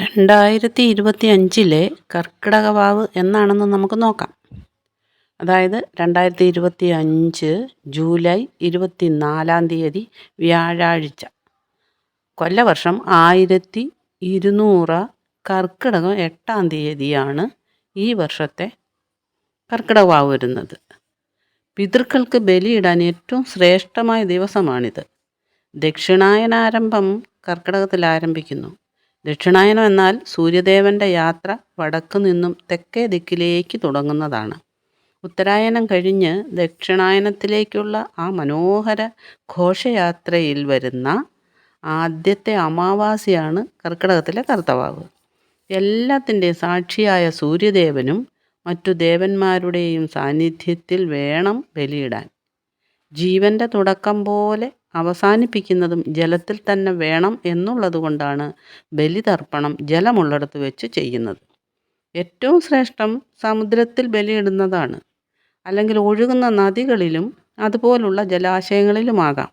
രണ്ടായിരത്തി ഇരുപത്തി അഞ്ചിലെ കർക്കിടക വാവ് എന്നാണെന്ന് നമുക്ക് നോക്കാം. അതായത് രണ്ടായിരത്തി ഇരുപത്തി അഞ്ച് ജൂലൈ ഇരുപത്തി നാലാം തീയതി വ്യാഴാഴ്ച. കൊല്ലവർഷം ആയിരത്തി ഇരുന്നൂറ് കർക്കിടകം എട്ടാം തീയതിയാണ് ഈ വർഷത്തെ കർക്കിടക വാവ് വരുന്നത്. പിതൃക്കൾക്ക് ബലിയിടാൻ ഏറ്റവും ശ്രേഷ്ഠമായ ദിവസമാണിത്. ദക്ഷിണായനാരംഭം കർക്കിടകത്തിൽ ആരംഭിക്കുന്നു. ദക്ഷിണായനം എന്നാൽ സൂര്യദേവന്റെ യാത്ര വടക്കു നിന്നും തെക്കേ ദിക്കിലേക്ക് തുടങ്ങുന്നതാണ്. ഉത്തരായനം കഴിഞ്ഞ് ദക്ഷിണായനത്തിലേക്കുള്ള ആ മനോഹര ഘോഷയാത്രയിൽ വരുന്ന ആദ്യത്തെ അമാവാസിയാണ് കർക്കിടകത്തിലെ കർത്തവാവ്. എല്ലാത്തിന്റെയും സാക്ഷിയായ സൂര്യദേവനും മറ്റു ദേവന്മാരുടെയും സാന്നിധ്യത്തിൽ വേണം ബലിയിടാൻ. ജീവന്റെ തുടക്കം പോലെ അവസാനിപ്പിക്കുന്നതും ജലത്തിൽ തന്നെ വേണം എന്നുള്ളത് കൊണ്ടാണ് ബലിതർപ്പണം ജലമുള്ളിടത്ത് വെച്ച് ചെയ്യുന്നത്. ഏറ്റവും ശ്രേഷ്ഠം സമുദ്രത്തിൽ ബലിയിടുന്നതാണ്. അല്ലെങ്കിൽ ഒഴുകുന്ന നദികളിലും അതുപോലുള്ള ജലാശയങ്ങളിലുമാകാം.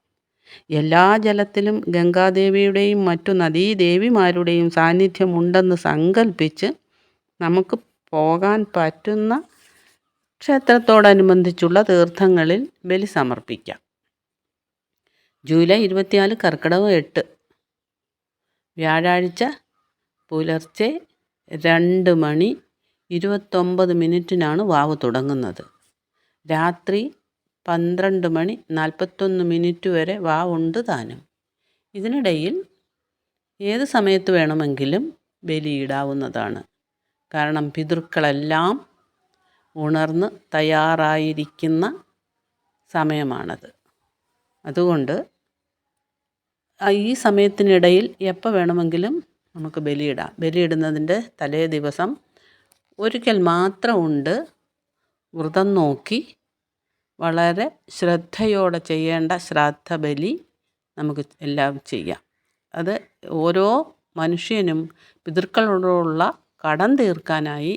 എല്ലാ ജലത്തിലും ഗംഗാദേവിയുടെയും മറ്റു നദീദേവിമാരുടെയും സാന്നിധ്യമുണ്ടെന്ന് സങ്കല്പിച്ച് നമുക്ക് പോകാൻ പറ്റുന്ന ക്ഷേത്രത്തോടനുബന്ധിച്ചുള്ള തീർത്ഥങ്ങളിൽ ബലി സമർപ്പിക്കാം. ജൂലൈ ഇരുപത്തിനാല് കർക്കിടകം എട്ട്. വ്യാഴാഴ്ച പുലർച്ചെ രണ്ട് മണി ഇരുപത്തൊമ്പത് മിനിറ്റിനാണ് വാവ് തുടങ്ങുന്നത്. രാത്രി പന്ത്രണ്ട് മണി നാൽപ്പത്തൊന്ന് മിനിറ്റ് വരെ വാവുണ്ട് താനും. ഇതിനിടയിൽ ഏത് സമയത്ത് വേണമെങ്കിലും ബലിയിടാവുന്നതാണ്. കാരണം പിതൃക്കളെല്ലാം ഉണർന്ന് തയ്യാറായിരിക്കുന്ന സമയമാണത്. അതുകൊണ്ട് ഈ സമയത്തിനിടയിൽ എപ്പോൾ വേണമെങ്കിലും നമുക്ക് ബലിയിടാം. ബലിയിടുന്നതിന്റെ തലേ ദിവസം ഒരിക്കൽ മാത്രം ഉണ്ട്. വ്രതം നോക്കി വളരെ ശ്രദ്ധയോടെ ചെയ്യേണ്ട ശ്രാദ്ധ ബലി നമുക്ക് എല്ലാം ചെയ്യാം. അത് ഓരോ മനുഷ്യനും പിതൃക്കളോടുള്ള കടം തീർക്കാനായി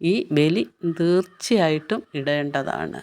ഈ ബലി തീർച്ചയായിട്ടും ഇടേണ്ടതാണ്.